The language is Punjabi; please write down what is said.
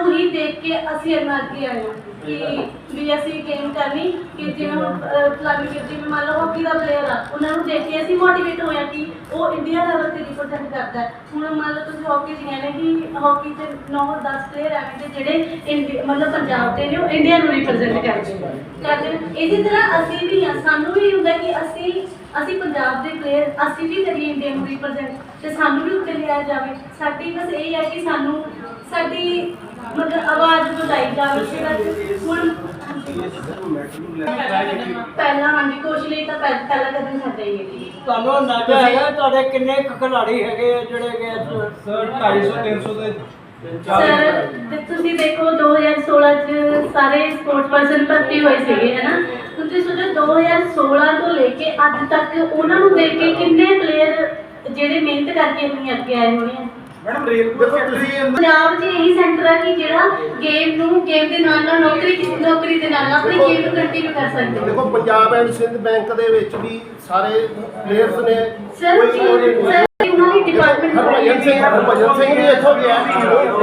ਉਹੀ ਦੇਖ ਕੇ ਅਸੀਂ ਇੰਨਾ ਅੱਗੇ ਆਏ ਹਾਂ ਕਿ ਵੀ ਅਸੀਂ ਗੇਮ ਕਰਨੀ ਕਿ ਜਿਵੇਂ ਹੁਣ ਫਲਾਨੀ ਕਿਰਤੀ ਵੀ ਮੰਨ ਲਓ ਹਾਕੀ ਦਾ ਪਲੇਅਰ ਆ ਉਹਨਾਂ ਨੂੰ ਦੇਖ ਕੇ ਅਸੀਂ ਮੋਟੀਵੇਟ ਹੋਇਆ ਕਿ ਉਹ ਇੰਡੀਆ ਲੈਵਲ ਤੇ ਰਿਪਰੈਜ਼ੈਂਟ ਕਰਦਾ ਹੈ। ਹੁਣ ਮੰਨ ਲਓ ਤੁਸੀਂ ਹਾਕੀ ਚ ਕਹਿੰਦੇ ਕਿ ਹਾਕੀ ਚ 9-10 ਪਲੇਅਰ ਐਵੇਂ ਦੇ ਜਿਹੜੇ ਇੰਡੀ- ਮਤਲਬ ਪੰਜਾਬ ਦੇ ਨੇ ਉਹ ਇੰਡੀਆ ਨੂੰ ਰਿਪਰੈਜ਼ੈਂਟ ਕਰਦੇ ਨੇ। ਕਰਦੇ ਨੇ। ਇਸੇ ਤਰ੍ਹਾਂ ਅਸੀਂ ਵੀ ਹਾਂ ਸਾਨੂੰ ਵੀ ਹੁੰਦਾ ਕਿ ਅਸੀਂ ਅਸੀਂ ਪੰਜਾਬ ਦੇ ਪਲੇਅਰ ਅਸੀਂ ਵੀ ਕਰੀਏ ਇੰਡੀਆ ਨੂੰ ਰਿਪਰੈਜ਼ੈਂਟ ਤੇ ਸਾਨੂੰ ਵੀ ਉੱਤੇ ਲਿਆਇਆ ਜਾਵੇ। ਸਾਡੀ ਬਸ ਇਹ ਹੈ ਕਿ ਸਾਨੂੰ ਸਾਡੀ ਮਤਲਬ ਆਵਾਜ਼ ਬੁਲਾਈ ਜਾਵੇ ਜਿਹੜਾ ਹੁਣ ਪਹਿਲਾਂ ਹਾਂਜੀ ਕੋਚ ਲਈ ਤਾਂ ਪਹਿ- ਪਹਿਲਾ ਕਦਮ ਸਾਡਾ ਹੀ ਹੈ ਜੀ ਤੁਹਾਨੂੰ ਅੰਦਾਜ਼ਾ ਹੈਗਾ ਤੁਹਾਡੇ ਕਿੰਨੇ ਕੁ ਖਿਡਾਰੀ ਹੈਗੇ ਆ ਜਿਹੜੇ ਕਿ ਇਸ- ਸਰ 250 300 ਦੇ ਸਰ ਤੇ ਤੁਸੀਂ ਦੇਖੋ 2016 ਚ ਸਾਰੇ ਸਪੋਰਟਸ ਪਰਸਨ ਭਰਤੀ ਹੋਏ ਸੀਗੇ ਹੈ ਨਾ ਹੁਣ ਤੁਸੀਂ ਸੋਚੋ 2016 ਤੋਂ ਲੈ ਕੇ ਅੱਜ ਤੱਕ ਉਹਨਾਂ ਨੂੰ ਦੇਖ ਕੇ ਕਿੰਨੇ ਪਲੇਅਰ ਜਿਹੜੇ ਮਿਹਨਤ ਕਰਕੇ ਆਪਣੀ ਅੱਗੇ ਆਏ ਹੋਣੇ ਆ? ਮੈਡਮ ਰੇਲ ਦੇਖੋ ਤੁਸੀਂ ਪੰਜਾਬ 'ਚ ਇਹੀ ਸੈਂਟਰ ਹੈ ਕਿ ਜਿਹੜਾ ਗੇਮ ਨੂੰ ਗੇਮ ਦੇ ਨਾਲ ਨਾਲ ਨੌਕਰੀ ਨੌਕਰੀ ਦੇ ਨਾਲ ਨਾਲ ਆਪਣੀ ਗੇਮ ਨੂੰ ਕੰਟੀਨਿਊ ਕਰ ਸਕਦੇ ਹੋ। ਦੇਖੋ ਪੰਜਾਬ ਐਂਡ ਸਿੰਧ ਬੈਂਕ ਦੇ ਵਿੱਚ ਵੀ ਸਾਰੇ ਪਲੇਅਰਸ ਨੇ ਸਰ ਕੋਈ- ਕੋਈ- ਜੀ ਸਰ ਉਹਨਾਂ ਦੀ ਡਿਪਾਰਟਮੈਂਟ ਹਰਭਜਨ ਸਿੰਘ ਹਰਭਜਨ ਸਿੰਘ ਵੀ ਇੱਥੋਂ ਗਿਆ